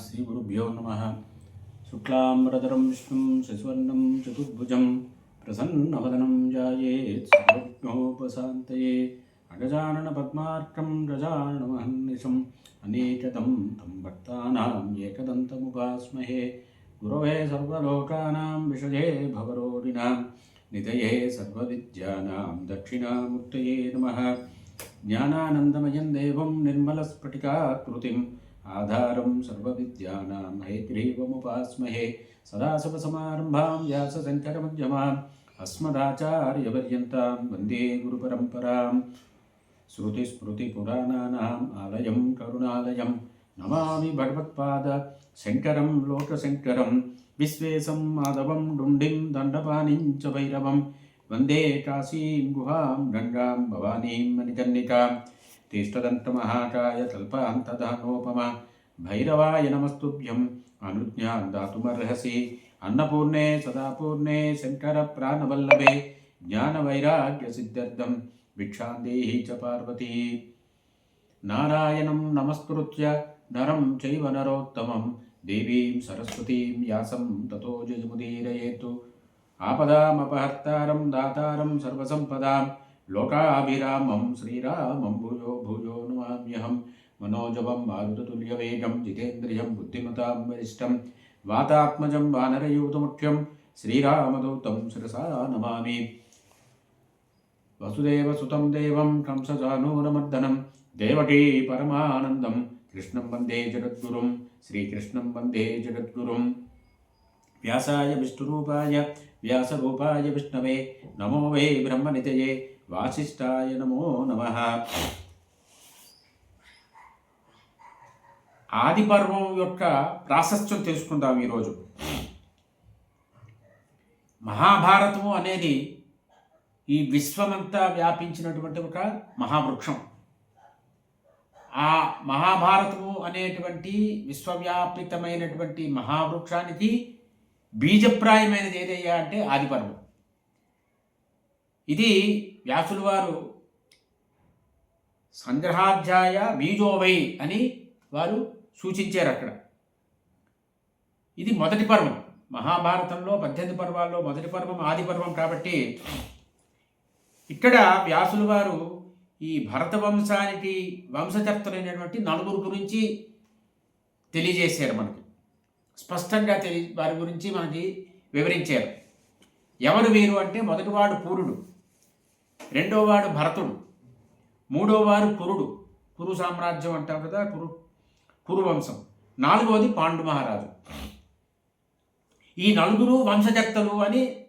శ్రీ గురుభ్యో నమ. శుక్లాంబరధరం విష్ణుం శశివర్ణం చతుర్భుజం ప్రసన్నవదనం జాయేత్ సర్వజ్ఞోపశాంతయే. అగజానన పద్మార్కం గజానమహర్నిశం అనేకదం తం భక్తానాం ఏకదంతముపాస్మహే. గురవే సర్వలోకానాం విషజే భవరోడినాం నిధయే సర్వవిద్యానాం దక్షిణామూర్తయే నమ. జ్ఞానానందమయం దేవం నిర్మలస్ఫటికాకృతిం. ఆధారం సర్వవిద్యానాం. హైగ్రీవముపాస్మహే సదాశివసమారంభాం వ్యాసశంకరమధ్యమాం అస్మదాచార్యపర్యంతాం వందే గురుపరంపరాం. శృతిస్మృతిపురాణానాం ఆలయం కరుణాలయం. నమామి భగవత్పాద శంకరం లోకశంకరం. విశ్వేశం మాధవం డుండిం దండపాణిం చ భైరవం. వందే కాశీం గుహాం గంగాం భవానీం మణికర్ణికాం. తిష్టదంతమహాకాయ కల్పాంతదానోపమ భైరవాయ నమస్తుభ్యం. అనుజ్ఞాం దాతుమర్హసి. అన్నపూర్ణే సదాపూర్ణే శంకర ప్రాణవల్లభే జ్ఞానవైరాగ్యసిద్ధ్యర్థం. భిక్షాందేహి చ పార్వతీ. నారాయణం నమస్కృత్య. నరం చైవ నరోత్తమం. దేవీం సరస్వతీం వ్యాసం తతో జయముదీరయేతు. ఆపదామపహర్తారం దాతారం సర్వసంపదాం. లోకాభిరామం శ్రీరామం భూయో భూయో నమామ్యహం మనోజవం మారుతతుల్యవేగం జితేంద్రియం బుద్ధిమతాం వరిష్టం వాతాత్మజం వానరయూతముఖ్యం శ్రీరామదూతం శిరసా నమామి వసుదేవసుతం దేవం కంసజానూరమర్దనం దేవకీ పరమానందం కృష్ణం వందే జగద్గురుం శ్రీకృష్ణం వందే జగద్గురుం వ్యాసాయ విష్ణురూపాయ వ్యాసరూపాయ విష్ణవే నమో వై బ్రహ్మనితయే వాసిష్ఠాయ నమో నమ. ఆదిపర్వం యొక్క ప్రాశస్త్యం తెలుసుకుందాం ఈరోజు. మహాభారతము అనేది ఈ విశ్వమంతా వ్యాపించినటువంటి ఒక మహావృక్షం. ఆ మహాభారతము అనేటువంటి విశ్వవ్యాపితమైనటువంటి మహావృక్షానికి బీజప్రాయమైనది ఏదయ్యా అంటే ఆదిపర్వం. ఇది వ్యాసులు వారు సంగ్రహాధ్యాయ బీజోవై అని వారు సూచించారు అక్కడ. ఇది మొదటి పర్వం. మహాభారతంలో పద్దెనిమిది పర్వాల్లో మొదటి పర్వం ఆది పర్వం కాబట్టి ఇక్కడ వ్యాసులు వారు ఈ భరత వంశానికి వంశకర్తలైనటువంటి నలుగురు గురించి తెలియజేశారు మనకి. స్పష్టంగా తెలి వారి గురించి మనకి వివరించారు. ఎవరు వీరు అంటే మొదటివాడు పూరుడు. రెండోవాడు భరతుడు మూడోవారు కురుడు. కురు సామ్రాజ్యం అంటాం కదా కురు కురువంశం నాలుగవది పాండు మహారాజు. ఈ నలుగురు వంశకర్తలు అని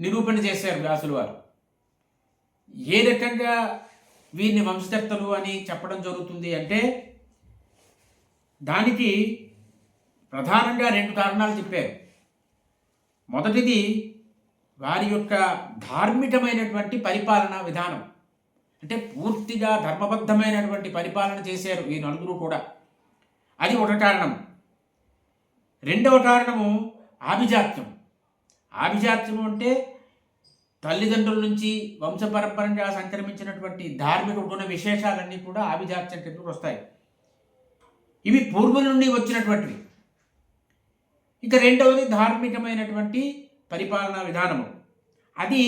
నిరూపణ చేశారు వ్యాసులు వారు. ఏ రకంగా వీరిని వంశకర్తలు అని చెప్పడం జరుగుతుంది అంటే దానికి ప్రధానంగా రెండు కారణాలు చెప్పారు. మొదటిది వారి యొక్క ధార్మికమైనటువంటి పరిపాలనా విధానం. అంటే పూర్తిగా ధర్మబద్ధమైనటువంటి పరిపాలన చేశారు ఈ నలుగురు కూడా. అది ఒక కారణం. రెండవ కారణము ఆభిజాత్యం. ఆభిజాత్యం అంటే తల్లిదండ్రుల నుంచి వంశపరంపరంగా సంక్రమించినటువంటి ధార్మిక గుణ విశేషాలన్నీ కూడా ఆభిజాత్యం కిందకు వస్తాయి. ఇవి పూర్వుల నుండి వచ్చినటువంటివి. ఇక రెండవది ధార్మికమైనటువంటి పరిపాలనా విధానము. అది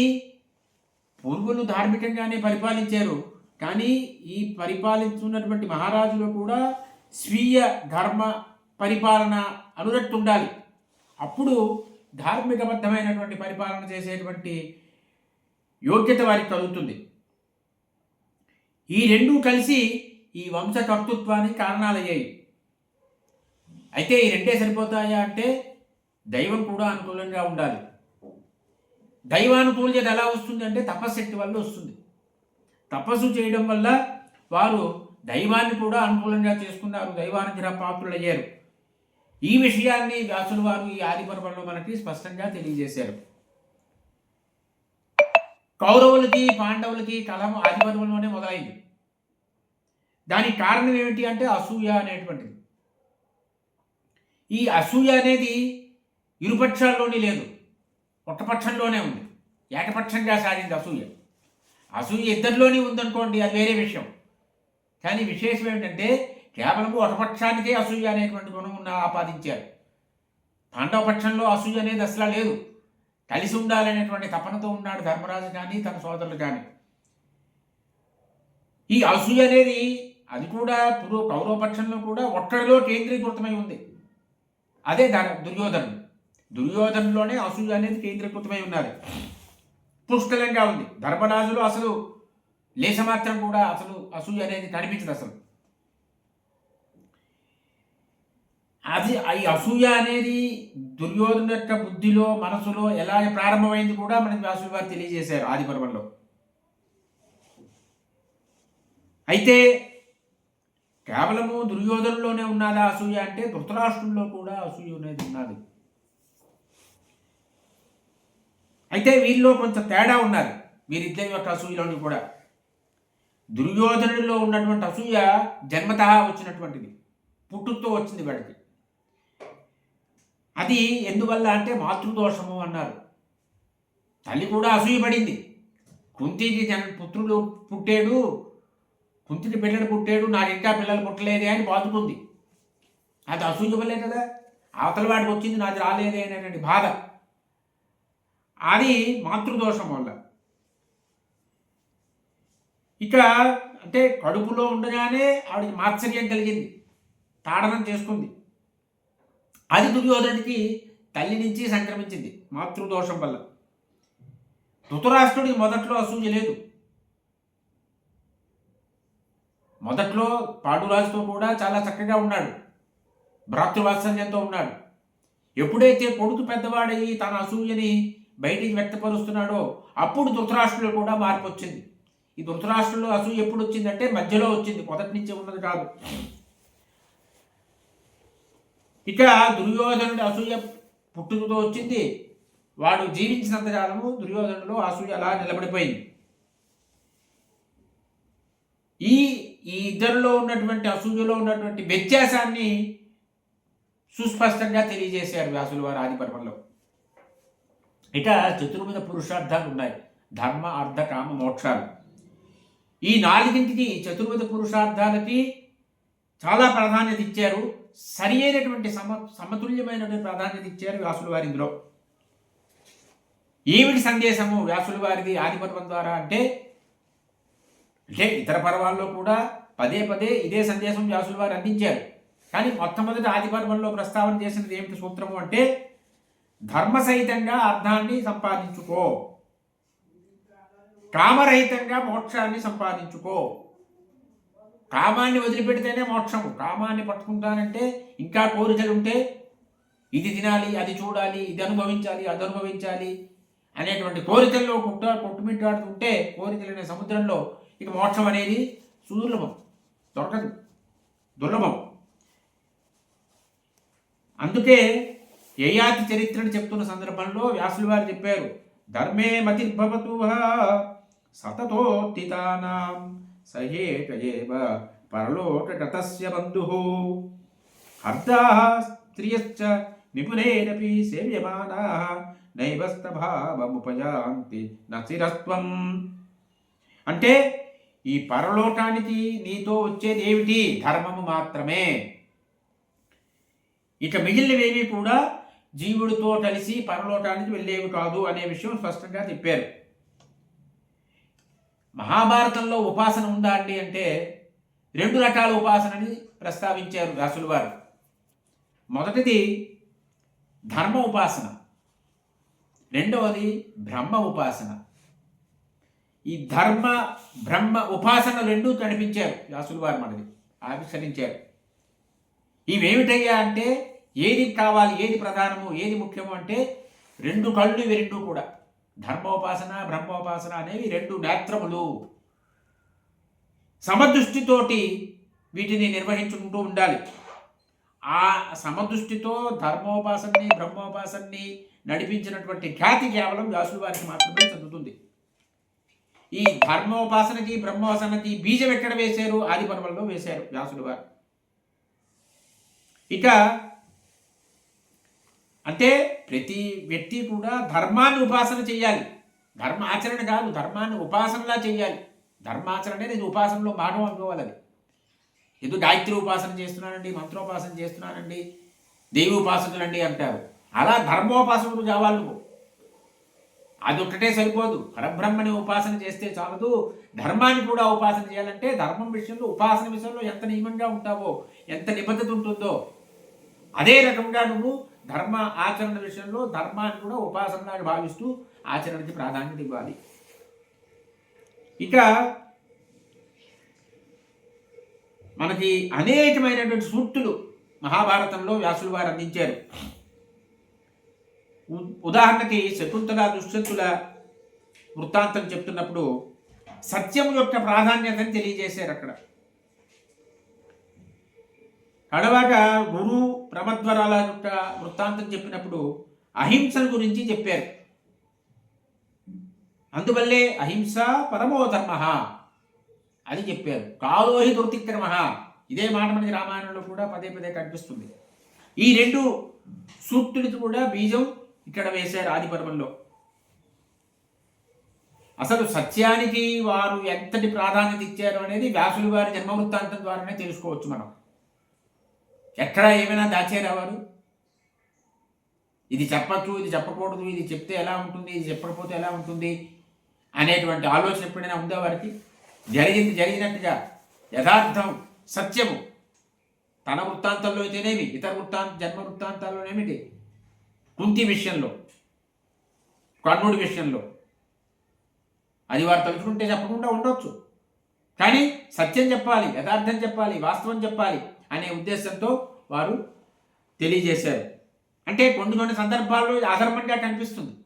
పూర్వులు ధార్మికంగానే పరిపాలించారు. కానీ ఈ పరిపాలించున్నటువంటి మహారాజులు కూడా స్వీయ ధర్మ పరిపాలన అనురక్తి ఉండాలి అప్పుడు ధార్మికబద్ధమైనటువంటి పరిపాలన చేసేటువంటి యోగ్యత వారికి కలుగుతుంది. ఈ రెండూ కలిసి ఈ వంశకర్తృత్వానికి కారణాలయ్యాయి. అయితే ఈ రెండే సరిపోతాయా అంటే దైవం కూడా అనుకూలంగా ఉండాలి. దైవానుకూల్యత ఎలా వస్తుంది అంటే తపశక్తి వల్ల వస్తుంది. తపస్సు చేయడం వల్ల వారు దైవాన్ని కూడా అనుకూలంగా చేసుకున్నారు. దైవానుగ్రహ పాత్రులు అయ్యారు. ఈ విషయాన్ని వ్యాసులు వారు ఈ ఆదిపర్వంలో మనకి స్పష్టంగా తెలియజేశారు. కౌరవులకి పాండవులకి కలహం ఆదిపర్వంలోనే మొదలైంది. దానికి కారణం ఏమిటి అంటే అసూయ అనేటువంటిది. ఈ అసూయ అనేది ఇరుపక్షాల్లోని లేదు. ఒక ఉంది. ఏకపక్షంగా సాగింది అసూయ. అసూయ ఇద్దరిలోనే ఉందనుకోండి అది వేరే విషయం. కానీ విశేషం ఏమిటంటే కేవలము ఒకపక్షానికే అసూయ అనేటువంటి గుణం ఉన్న ఆపాదించారు. పాండవ పక్షంలో అసూయ అనేది అసలు లేదు. కలిసి ఉండాలనేటువంటి తపనతో ఉన్నాడు ధర్మరాజు కానీ తన సోదరులు కానీ ఈ అసూయ అనేది అది కూడా పూర్వ కౌరవ పక్షంలో కూడా ఒక్కడిలో కేంద్రీకృతమై ఉంది. అదే ధర దుర్యోధనుడు. దుర్యోధనలోనే అసూయ అనేది కేంద్రీకృతమై ఉన్నారు పుష్కలంగా ఉంది. ధర్మరాజులు అసలు లేశమాత్రం కూడా అసలు అసూయ అనేది కనిపించదు అసలు. అది ఈ అసూయ అనేది దుర్యోధన యొక్క బుద్ధిలో మనసులో ఎలా ప్రారంభమైంది కూడా మనకి వ్యాసులు వారు తెలియజేశారు ఆది పర్వంలో అయితే కేవలము దుర్యోధనలోనే ఉన్నదా అసూయ అంటే ధృతరాష్ట్రంలో కూడా అసూయ అనేది ఉన్నది. అయితే వీరిలో కొంచెం తేడా ఉన్నారు వీరిద్దరి యొక్క అసూయలోని కూడా. దుర్యోధనుడిలో ఉన్నటువంటి అసూయ జన్మత వచ్చినటువంటిది. పుట్టుతో వచ్చింది వాడికి. అది ఎందువల్ల అంటే మాతృదోషము అన్నారు. తల్లి కూడా అసూయపడింది. కుంతికి జన పుత్రుడు పుట్టాడు. కుంతికి పిల్లలు పుట్టాడు. నా ఇంకా పిల్లలు పుట్టలేదే అని బాదుకుంది. అది అసూయ వల్లే కదా. అవతల వాడికి వచ్చింది నాది రాలేదే అనేటువంటి బాధ. అది మాతృదోషం వల్ల. ఇక అంటే కడుపులో ఉండగానే ఆవిడకి మాత్సర్యం కలిగింది. తాడనం చేసుకుంది. అది దుర్యోధనుడికి తల్లి నుంచి సంక్రమించింది మాతృదోషం వల్ల. ధృతరాష్ట్రుడికి మొదట్లో అసూయ లేదు. మొదట్లో పాండురాజుతో కూడా చాలా చక్కగా ఉన్నాడు. భ్రాతృవాత్సల్యంతో ఉన్నాడు. ఎప్పుడైతే కొడుకు పెద్దవాడై తన అసూయని బయటికి వ్యక్తపరుస్తున్నాడో అప్పుడు ధృతరాష్ట్రులు కూడా మార్పు వచ్చింది ఈ ధృతరాష్ట్రంలో అసూయ ఎప్పుడు వచ్చిందంటే మధ్యలో వచ్చింది మొదటి నుంచి ఉన్నది కాదు. ఇక దుర్యోధనుడి అసూయ పుట్టుకతో వచ్చింది. వాడు జీవించినంత కాలము దుర్యోధనుడు అసూయ అలా నిలబడిపోయింది. ఈ ఈ ఇద్దరిలో ఉన్నటువంటి అసూయలో ఉన్నటువంటి వ్యత్యాసాన్ని సుస్పష్టంగా తెలియజేశారు వ్యాసులు వారు ఆదిపర్వంలో ఇక చతుర్విధ పురుషార్థాలు ఉన్నాయి. ధర్మ అర్థ కామ మోక్షాలు. ఈ నాలుగింటికి చతుర్విధ పురుషార్థాలకి చాలా ప్రాధాన్యత ఇచ్చారు. సరి అయినటువంటి సమ సమతుల్యమైనటువంటి ప్రాధాన్యత ఇచ్చారు వ్యాసుల వారి ఇందులో. ఏమిటి సందేశము వ్యాసుల వారిది ఆదిపర్వం ద్వారా అంటే అంటే ఇతర పర్వాల్లో కూడా పదే పదే ఇదే సందేశం వ్యాసుల వారు అందించారు. కానీ మొట్టమొదటి ఆదిపర్వంలో ప్రస్తావన చేసినది ఏమిటి సూత్రము అంటే ధర్మసహితంగా అర్థాన్ని సంపాదించుకో. కామరహితంగా మోక్షాన్ని సంపాదించుకో. కామాన్ని వదిలిపెడితేనే మోక్షం కామాన్ని పట్టుకుంటానంటే ఇంకా కోరికలు ఉంటే ఇది తినాలి అది చూడాలి ఇది అనుభవించాలి అది అనుభవించాలి అనేటువంటి కోరికల్లో కుట్ట కొట్టుమిట్టాడుతుంటే కోరికలనే సముద్రంలో ఇక మోక్షం అనేది సుదుర్లభం. దొరకదు. దుర్లభం. అందుకే యయాతి చరిత్రను చెప్తున్న సందర్భంలో వ్యాసులు వారు చెప్పారు ధర్మే మతిర్భవతు సతతోత్తితానాం సహేట ఏవ పరలోకగతస్య బంధు. అర్ధా స్త్రియశ్చ నిపుణేరపి సేవ్యమానా నైవస్తభావముపయాంతి నచిరస్త్వం. అంటే ఈ పరలోకానికి నీతో వచ్చేది ఏమిటి? ధర్మము మాత్రమే. ఇక మిగిలినవేవి కూడా జీవుడితో కలిసి పరలోకానికి వెళ్ళేవి కాదు అనే విషయం స్పష్టంగా చెప్పారు. మహాభారతంలో ఉపాసన ఉందా అండి అంటే రెండు రకాల ఉపాసనని ప్రస్తావించారు వ్యాసులు వారు. మొదటిది ధర్మ ఉపాసన రెండవది బ్రహ్మ ఉపాసన. ఈ ధర్మ బ్రహ్మ ఉపాసన రెండూ కనిపించారు వ్యాసులు వారు మనది ఆవిష్కరించారు. ఇవేమిటయ్యా అంటే ఏది కావాలి ఏది ప్రధానము ఏది ముఖ్యము అంటే రెండు కళ్ళు ఇవి రెండు కూడా. ధర్మోపాసన బ్రహ్మోపాసన అనేవి రెండు నేత్రములు. సమదృష్టితోటి వీటిని నిర్వహించుకుంటూ ఉండాలి. ఆ సమదృష్టితో ధర్మోపాసనని బ్రహ్మోపాసనని నడిపించినటువంటి ఖ్యాతి కేవలం వ్యాసుల వారికి మాత్రమే చెందుతుంది. ఈ ధర్మోపాసనకి బ్రహ్మోపాసనకి బీజం ఎక్కడ వేశారు? ఆది పర్వంలో వేశారు వ్యాసుడు వారు. ఇక అంటే ప్రతి వ్యక్తి కూడా ధర్మాన్ని ఉపాసన చేయాలి. ధర్మ ఆచరణ కాదు ధర్మాన్ని ఉపాసనలా చేయాలి. ధర్మాచరణ అనేది ఉపాసనలో భాగం అనుకోవాలి అది. ఏదో గాయత్రి ఉపాసన చేస్తున్నానండి మంత్రోపాసన చేస్తున్నానండి దేవి ఉపాసకులండి అంటారు. అలా ధర్మోపాసకుడు కావాలి నువ్వు. అది సరిపోదు. పరబ్రహ్మని ఉపాసన చేస్తే చాలదు. ధర్మాన్ని కూడా ఉపాసన చేయాలంటే ధర్మం విషయంలో ఉపాసన విషయంలో ఎంత నియమంగా ఉంటావో ఎంత నిబద్ధత ఉంటుందో అదే రకంగా నువ్వు ధర్మ ఆచరణ విషయంలో ధర్మాన్ని కూడా ఉపాసనలాగా భావిస్తూ ఆచరణకి ప్రాధాన్యత ఇవ్వాలి. ఇక మనకి అనేకమైనటువంటి సూక్తులు మహాభారతంలో వ్యాసులు వారు అందించారు. ఉ- ఉదాహరణకి శకుంతల దుష్యంతుల వృత్తాంతం చెప్తున్నప్పుడు సత్యం యొక్క ప్రాధాన్యతని తెలియజేశారు అక్కడ. కడవాక గురు ప్రమద్వరాల యొక్క వృత్తాంతం చెప్పినప్పుడు అహింసల గురించి చెప్పారు. అందువల్లే అహింస పరమో ధర్మ చెప్పారు. కాలోహి దుర్తిక్రమ. ఇదే మాట మనకి రామాయణంలో కూడా పదే పదే కనిపిస్తుంది. ఈ రెండు సూక్తులకి కూడా బీజం ఇక్కడ వేశారు ఆది పర్వంలో. అసలు సత్యానికి వారు ఎంతటి ప్రాధాన్యత ఇచ్చారు అనేది వ్యాసులు వారి జన్మ వృత్తాంతం ద్వారానే తెలుసుకోవచ్చు మనం. ఎక్కడ ఏమైనా దాచారా వారు ఇది చెప్పచ్చు ఇది చెప్పకూడదు ఇది చెప్తే ఎలా ఉంటుంది ఇది చెప్పకపోతే ఎలా ఉంటుంది అనేటువంటి ఆలోచన ఎప్పుడైనా ఉందా వారికి జరిగింది జరిగినట్టుగా యథార్థం సత్యము. తన వృత్తాంతంలో అయితేనేమి ఇతర వృత్తాంత జన్మ వృత్తాంతాల్లోనేమిటి కుంతి విషయంలో కర్ణుడి విషయంలో. అది వారు తలుచుకుంటే చెప్పకుండా ఉండొచ్చు. కానీ సత్యం చెప్పాలి యథార్థం చెప్పాలి వాస్తవం చెప్పాలి. అనే ఉద్దేశంతో వారు తెలియజేశారు. అంటే కొన్ని కొన్ని సందర్భాల్లో అధర్మంగా కనిపిస్తుంది.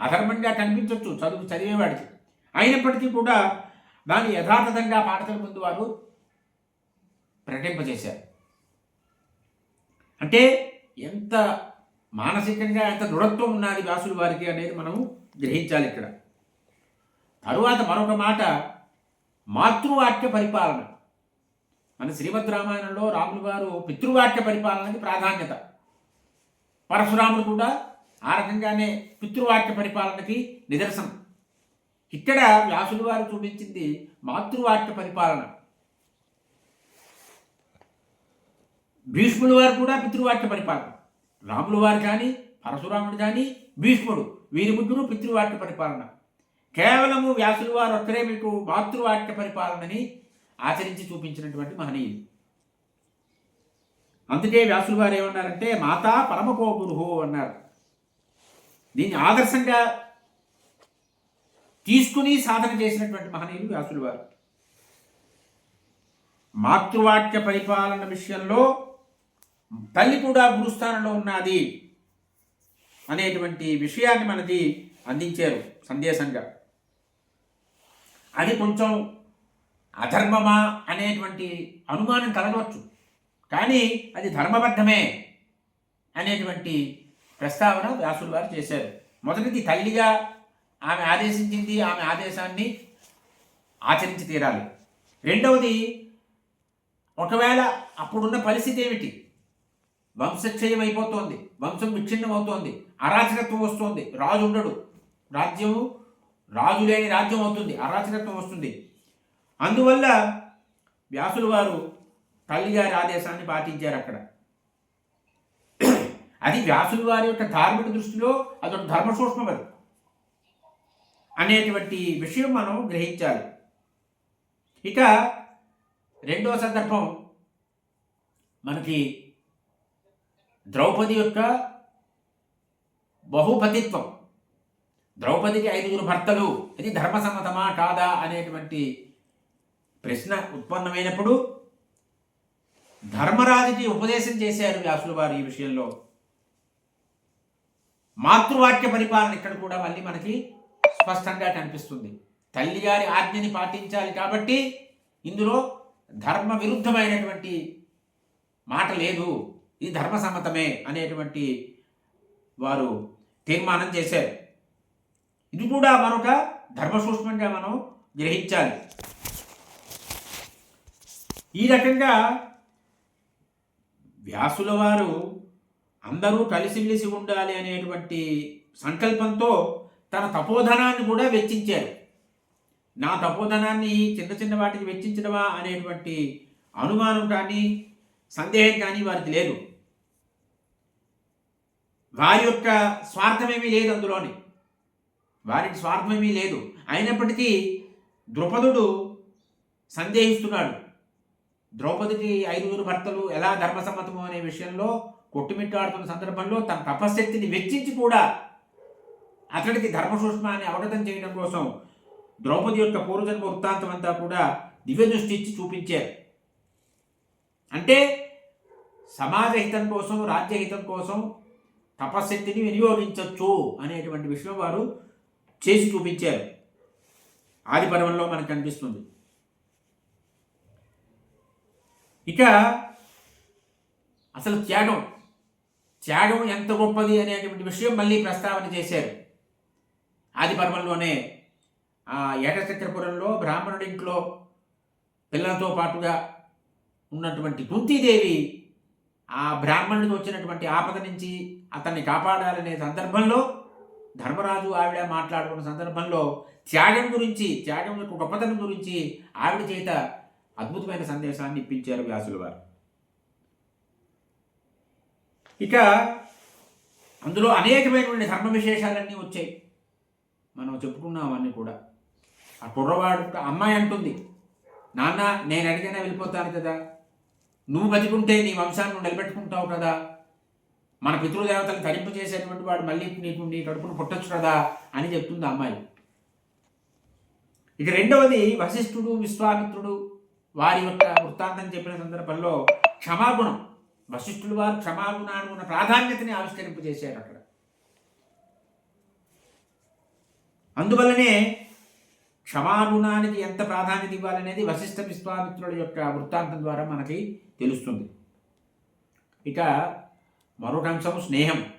అధర్మంగా కనిపించవచ్చు చదువు చదివేవాడికి అయినప్పటికీ కూడా దాన్ని యథాతథంగా పాఠశాల ముందు వారు ప్రకటింపజేశారు. అంటే ఎంత మానసికంగా ఎంత దృఢత్వం ఉన్నది వ్యాసులు వారికి అనేది మనము గ్రహించాలి ఇక్కడ. తరువాత మరొక మాట మాతృవాక్య పరిపాలన. మన శ్రీమద్ రామాయణంలో రాములు గారు పితృవాక్య పరిపాలనకి ప్రాధాన్యత. పరశురాముడు కూడా ఆ రకంగానే పితృవాక్య పరిపాలనకి నిదర్శనం. ఇక్కడ వ్యాసులు వారు చూపించింది మాతృవాక్య పరిపాలన. భీష్ముడు వారు కూడా పితృవాక్య పరిపాలన. రాములు వారు కానీ పరశురాముడు కానీ భీష్ముడు వీరి ముగ్గురు పితృవాక్య పరిపాలన. కేవలము వ్యాసులు వారు ఒక్కరే మీకు మాతృవాక్య పరిపాలనని ఆచరించి చూపించినటువంటి మహనీయులు. అందుకే వ్యాసులు వారు ఏమన్నారంటే మాతా పరమకో గురుహు అన్నారు. దీన్ని ఆదర్శంగా తీసుకుని సాధన చేసినటువంటి మహనీయులు వ్యాసులు వారు మాతృవాక్య పరిపాలన విషయంలో తల్లి కూడా గురుస్థానంలో ఉన్నది అనేటువంటి విషయాన్ని మనది అందించారు సందేశంగా. అది కొంచెం అధర్మమా అనేటువంటి అనుమానం కలగవచ్చు. కానీ అది ధర్మబద్ధమే అనేటువంటి ప్రస్తావన వ్యాసులు వారు చేశారు. మొదటిది తల్లిగా ఆమె ఆదేశించింది ఆమె ఆదేశాన్ని ఆచరించి తీరాలి. రెండవది ఒకవేళ అప్పుడున్న పరిస్థితి ఏమిటి? వంశక్షయం అయిపోతోంది వంశం విచ్ఛిన్నం అవుతోంది అరాచకత్వం వస్తుంది రాజు ఉండడు. రాజ్యము రాజు లేని రాజ్యం అవుతుంది అరాచకత్వం వస్తుంది. అందువల్ల వ్యాసులు వారు తల్లిగారి ఆదేశాన్ని పాటించారు అక్కడ. అది వ్యాసులు వారి యొక్క ధార్మిక దృష్టిలో అదొక ధర్మ సూక్ష్మం అది. అనేటువంటి విషయం మనం గ్రహించాలి. ఇక రెండో సందర్భం మనకి ద్రౌపది యొక్క బహుపతిత్వం. ద్రౌపదికి ఐదుగురు భర్తలు. అది ధర్మసమ్మతమా కాదా అనేటువంటి ప్రశ్న ఉత్పన్నమైనప్పుడు ధర్మరాజుకి ఉపదేశం చేశారు వ్యాసులు వారు ఈ విషయంలో. మాతృవాక్య పరిపాలన ఇక్కడ కూడా మళ్ళీ మనకి స్పష్టంగా కనిపిస్తుంది. తల్లిగారి ఆజ్ఞని పాటించాలి కాబట్టి ఇందులో ధర్మ విరుద్ధమైనటువంటి మాట లేదు. ఇది ధర్మసమ్మతమే అనేటువంటి వారు తీర్మానం చేశారు. ఇది కూడా మరొక ధర్మ సూక్ష్మంగా మనం గ్రహించాలి. ఈ రకంగా వ్యాసుల వారు అందరూ కలిసిమెలిసి ఉండాలి అనేటువంటి సంకల్పంతో తన తపోధనాన్ని కూడా వెచ్చించారు. నా తపోధనాన్ని చిన్న చిన్న వాటికి వెచ్చించడమా అనేటువంటి అనుమానం కానీ సందేహం కానీ వారికి లేదు. వారి యొక్క స్వార్థమేమీ లేదు అందులోని. వారికి స్వార్థమేమీ లేదు. అయినప్పటికీ ద్రుపదుడు సందేహిస్తున్నాడు. ద్రౌపదికి ఐదుగురు భర్తలు ఎలా ధర్మసమ్మతము అనే విషయంలో కొట్టుమిట్టాడుతున్న సందర్భంలో తన తపశ్శక్తిని వెచ్చించి కూడా అతడికి ధర్మసూక్ష్మాన్ని అవగతం చేయడం కోసం ద్రౌపది యొక్క పూర్వజన్మ వృత్తాంతం అంతా కూడా దివ్య దృష్టి ఇచ్చి చూపించారు. అంటే సమాజ హితం కోసం రాజ్యహితం కోసం తపశ్శక్తిని వినియోగించవచ్చు అనేటువంటి విషయం వారు చేసి చూపించారు. ఆది పర్వంలో మనకు కనిపిస్తుంది. ఇక అసలు త్యాగం. త్యాగం ఎంత గొప్పది అనేటువంటి విషయం మళ్ళీ ప్రస్తావన చేశారు. ఆది పర్వంలోనే ఆ ఏటచక్రపురంలో బ్రాహ్మణుడి ఇంట్లో పిల్లలతో పాటుగా ఉన్నటువంటి కుంతీదేవి ఆ బ్రాహ్మణుడికి వచ్చినటువంటి ఆపద నుంచి అతన్ని కాపాడాలనే సందర్భంలో ధర్మరాజు ఆవిడ మాట్లాడుకున్న సందర్భంలో త్యాగం గురించి త్యాగం యొక్క గొప్పతనం గురించి ఆవిడ చేత అద్భుతమైన సందేశాన్ని ఇప్పించారు వ్యాసుల వారు. ఇక అందులో అనేకమైనటువంటి ధర్మ విశేషాలన్నీ వచ్చాయి. మనం చెప్పుకున్నాం అన్నీ కూడా. ఆ కుర్రవాడు అమ్మాయి అంటుంది నాన్న నేను అడిగినా వెళ్ళిపోతాను కదా. నువ్వు బతికుంటే నీ వంశాన్ని నిలబెట్టుకుంటావు కదా. మన పితృదేవతలను తరింపు చేసేటువంటి వాడు మళ్ళీ నీకు నీ కడుపును పుట్టచ్చు కదా అని చెప్తుంది ఆ అమ్మాయి. ఇక రెండవది వశిష్ఠుడు విశ్వామిత్రుడు వారి యొక్క వృత్తాంతం చెప్పిన సందర్భంలో క్షమాగుణం. వశిష్ఠులు వారు క్షమాగుణాన్ని ఉన్న ప్రాధాన్యతని ఆవిష్కరింపజేశారు అక్కడ. అందువల్లనే క్షమాగుణానికి ఎంత ప్రాధాన్యత ఇవ్వాలనేది వశిష్ఠ విశ్వామిత్రుల యొక్క వృత్తాంతం ద్వారా మనకి తెలుస్తుంది. ఇక మరొక అంశం స్నేహం.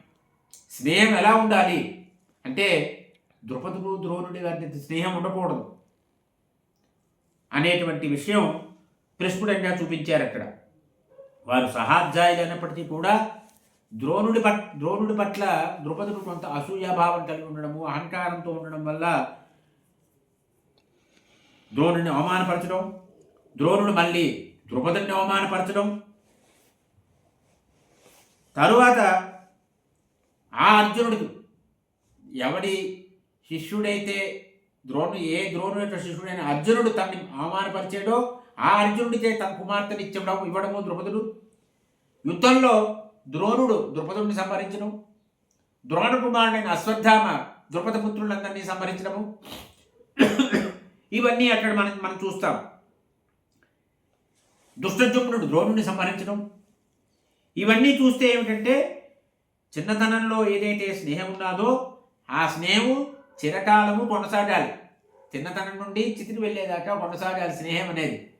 స్నేహం ఎలా ఉండాలి? అంటే ద్రుపదుడు ద్రోణుడి గారి స్నేహం ఉండకూడదు అనేటువంటి విషయం ప్రస్ఫుటంగా చూపించారు అక్కడ. వారు సహాధ్యాయులు అయినప్పటికీ కూడా ద్రోణుడి పట్ ద్రోణుడి పట్ల ద్రుపదుడు కొంత అసూయాభావం కలిగి ఉండడము అహంకారంతో ఉండడం వల్ల ద్రోణుడిని అవమానపరచడం ద్రోణుడు మళ్ళీ ద్రుపదుడిని అవమానపరచడం. తరువాత ఆ అర్జునుడికి ఎవడి శిష్యుడైతే ద్రోణు ఏ ద్రోణుడు యొక్క శిష్యుడైన అర్జునుడు తనని అవమానపరిచాడో ఆ అర్జునుడికే తన కుమార్తెని ఇచ్చడం ఇవ్వడము ద్రుపదుడు. యుద్ధంలో ద్రోణుడు ద్రుపదుడిని సంహరించడం. ద్రోణ కుమారుడైన అశ్వత్థామ ద్రుపద పుత్రులందరినీ సంహరించడము. ఇవన్నీ అక్కడ మనం మనం చూస్తాం. దుష్టజుమ్నుడు ద్రోణుడిని సంహరించడం. ఇవన్నీ చూస్తే ఏమిటంటే చిన్నతనంలో ఏదైతే స్నేహం ఉన్నదో ఆ స్నేహం చిరకాలము కొనసాగాలి. చిన్నతనం నుండి చితిరి వెళ్ళేదాకా కొనసాగాలి స్నేహం అనేది.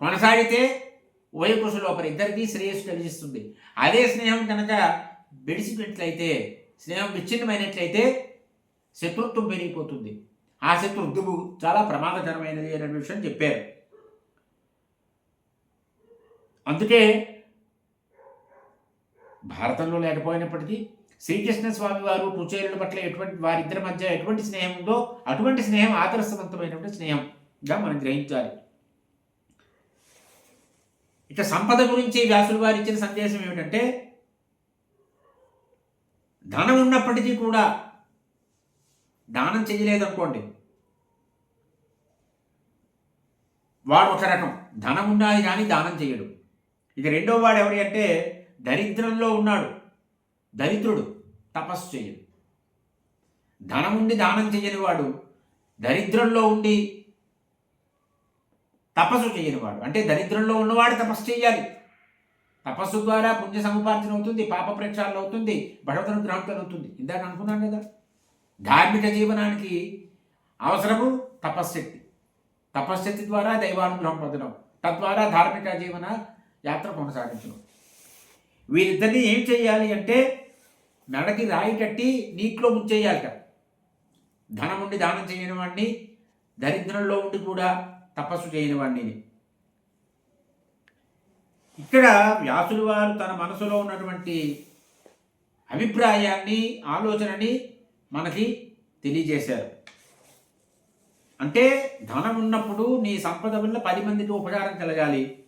కొనసాగితే ఉభయపురుషుల లోపల ఇద్దరికీ శ్రేయస్సు కలిగిస్తుంది. అదే స్నేహం కనుక బెడిసినట్లయితే స్నేహం విచ్ఛిన్నమైనట్లయితే శత్రుత్వం పెరిగిపోతుంది. ఆ శత్రుత్వము చాలా ప్రమాదకరమైనది అనే విషయం చెప్పారు. అందుకే భారతంలో లేకపోయినప్పటికీ శ్రీకృష్ణ స్వామి వారు కుచేరుల పట్ల ఎటువంటి వారిద్దరి మధ్య ఎటువంటి స్నేహం ఉందో అటువంటి స్నేహం ఆదర్శవంతమైనటువంటి స్నేహంగా మనం గ్రహించాలి. ఇక సంపద గురించి వ్యాసులు వారు ఇచ్చిన సందేశం ఏమిటంటే ధనం ఉన్నప్పటికీ కూడా దానం చేయలేదనుకోండి. వాడు ఒక రకం. ధనం ఉన్నాయి కానీ దానం చేయడు. ఇక రెండో వాడు ఎవరి అంటే దరిద్రంలో ఉన్నాడు. దరిద్రుడు తపస్సు చేయడు. ధనం ఉండి దానం చేయని వాడు దరిద్రంలో ఉండి తపస్సు చేయనివాడు. అంటే దరిద్రంలో ఉన్నవాడు తపస్సు చేయాలి. తపస్సు ద్వారా పుణ్య సముపార్జన అవుతుంది పాప ప్రక్షాళన అవుతుంది భగవతను అవుతుంది. ఇందాక అనుకున్నాను కదా? ధార్మిక జీవనానికి అవసరము తపశ్శక్తి. తపశ్శక్తి ద్వారా దైవానుగ్రహం పొందడం తద్వారా ధార్మిక జీవన యాత్ర కొనసాగించడం. వీరిద్దరిని ఏం చేయాలి అంటే మెడకి రాయి కట్టి నీటిలో ముంచేయాలట. ధనం ఉండి దానం చేయని వాడిని దరిద్రంలో ఉండి కూడా తపస్సు చేయని వాడిని ఇక్కడ వ్యాసులు వారు తన మనసులో ఉన్నటువంటి అభిప్రాయాన్ని ఆలోచనని మనకి తెలియజేశారు. అంటే ధనం ఉన్నప్పుడు నీ సంపద వల్ల పది మందికి ఉపకారం కలగాలి.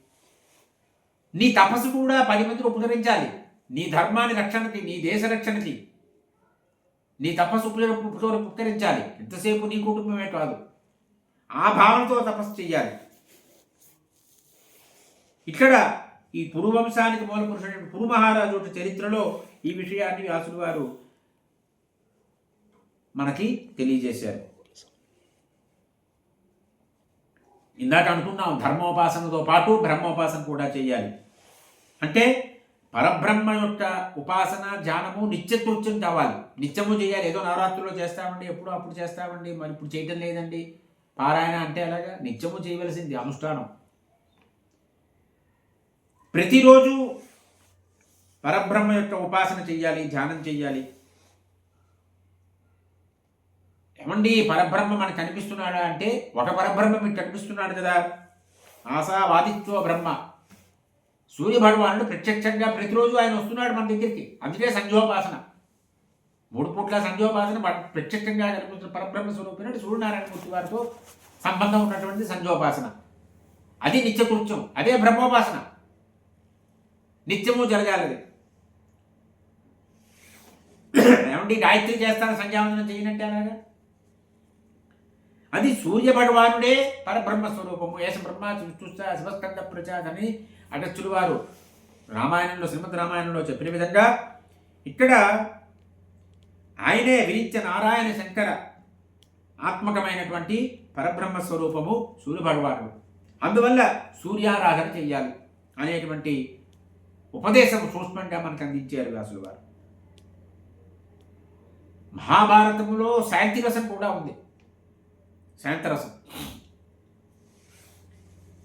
నీ తపస్సు కూడా పది మందికి ఉపకరించాలి. నీ ధర్మాన్ని రక్షణకి నీ దేశ రక్షణకి. నీ తపస్సు ఉపకరించాలి. ఎంతసేపు నీ కుటుంబమే కాదు. ఆ భావంతో తపస్సు చెయ్యాలి. ఇక్కడ ఈ పురువంశానికి మూలపురుషుడైన పురు మహారాజు చరిత్రలో ఈ విషయాన్ని వ్యాసుడు వారు మనకి తెలియజేశారు. ఇందాక అనుకున్నాం ధర్మోపాసనతో పాటు బ్రహ్మోపాసన కూడా చేయాలి అంటే పరబ్రహ్మ యొక్క ఉపాసన ధ్యానము నిత్యకృత్యం కావాలి నిత్యము చేయాలి. ఏదో నవరాత్రుల్లో చేస్తామండి ఎప్పుడు అప్పుడు చేస్తామండి మరి ఇప్పుడు చేయటం లేదండి. పారాయణ అంటే అలాగా నిత్యము చేయవలసింది అనుష్ఠానం. ప్రతిరోజు పరబ్రహ్మ యొక్క ఉపాసన చెయ్యాలి ధ్యానం చెయ్యాలి. ఏమండి పరబ్రహ్మ మనకు కనిపిస్తున్నాడా అంటే ఒక పరబ్రహ్మ మీకు కనిపిస్తున్నాడు కదా. ఆశావాదిత్వ బ్రహ్మ. సూర్య భగవానుడు ప్రత్యక్షంగా ప్రతిరోజు ఆయన వస్తున్నాడు మన దగ్గరికి. అందుకే సంధ్యోపాసన. మూడు పూట్ల సంధ్యోపాసన ప్రత్యక్షంగా జరుగుతున్న పరబ్రహ్మ స్వరూపినట్టు సూర్యనారాయణమూర్తి వారితో సంబంధం ఉన్నటువంటి సంధ్యోపాసన అది నిత్యకృత్యం అదే బ్రహ్మోపాసన. నిత్యము జరగాలి అది. గాయత్రి చేస్తాను సంధ్యావందనం చేయనంటే అలాగా? అది సూర్య భగవానుడే పరబ్రహ్మ స్వరూపము. ఏష బ్రహ్మ చూస్తా శివస్కంద ప్రచాదని అగస్త్యులు వారు రామాయణంలో శ్రీమద్ రామాయణంలో చెప్పిన విధంగా ఇక్కడ ఆయనే విరించ నారాయణ శంకర ఆత్మకమైనటువంటి పరబ్రహ్మ స్వరూపము సూర్యభగవానుడు. అందువల్ల సూర్యారాధన చెయ్యాలి అనేటువంటి ఉపదేశం సూక్ష్మంగా మనకు అందించారు వ్యాసులు వారు. మహాభారతంలో శాంతిరసం కూడా ఉంది. శాంతరసం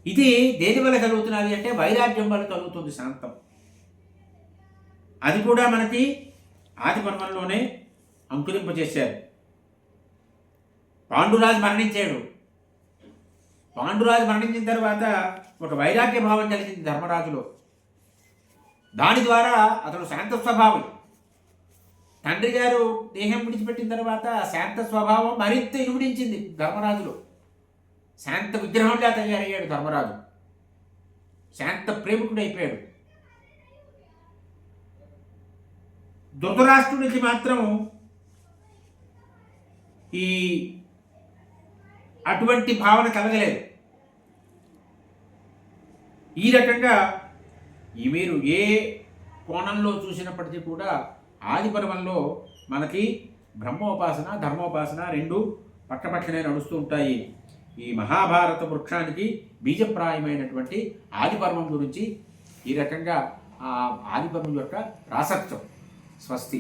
ఇది దేని వల్ల కలుగుతున్నది అంటే వైరాగ్యం వల్ల కలుగుతుంది శాంతం. అది కూడా మనకి ఆది పర్వంలోనే అంకురింపజేశారు. పాండురాజు మరణించాడు. పాండురాజు మరణించిన తర్వాత ఒక వైరాగ్య భావం కలిగింది ధర్మరాజులో. దాని ద్వారా అతడు శాంత స్వభావం. తండ్రి గారు దేహం విడిచిపెట్టిన తర్వాత శాంత స్వభావం మరింత ఇనుమడించింది ధర్మరాజులో. శాంత విగ్రహంగా తయారయ్యాడు ధర్మరాజు. శాంత ప్రేమికుడైపోయాడు. అయిపోయాడు ధృతరాష్ట్రుడికి మాత్రం ఈ అటువంటి భావన కలగలేదు. ఈ రకంగా ఈ మీరు ఏ కోణంలో చూసినప్పటికీ కూడా ఆదిపర్వంలో మనకి బ్రహ్మోపాసన ధర్మోపాసన రెండు పక్కపక్కనే నడుస్తూ ఉంటాయి. ఈ మహాభారత వృక్షానికి బీజప్రాయమైనటువంటి ఆదిపర్వం గురించి ఈ రకంగా ఆ ఆదిపర్వం యొక్క రాసత్వం స్వస్తి.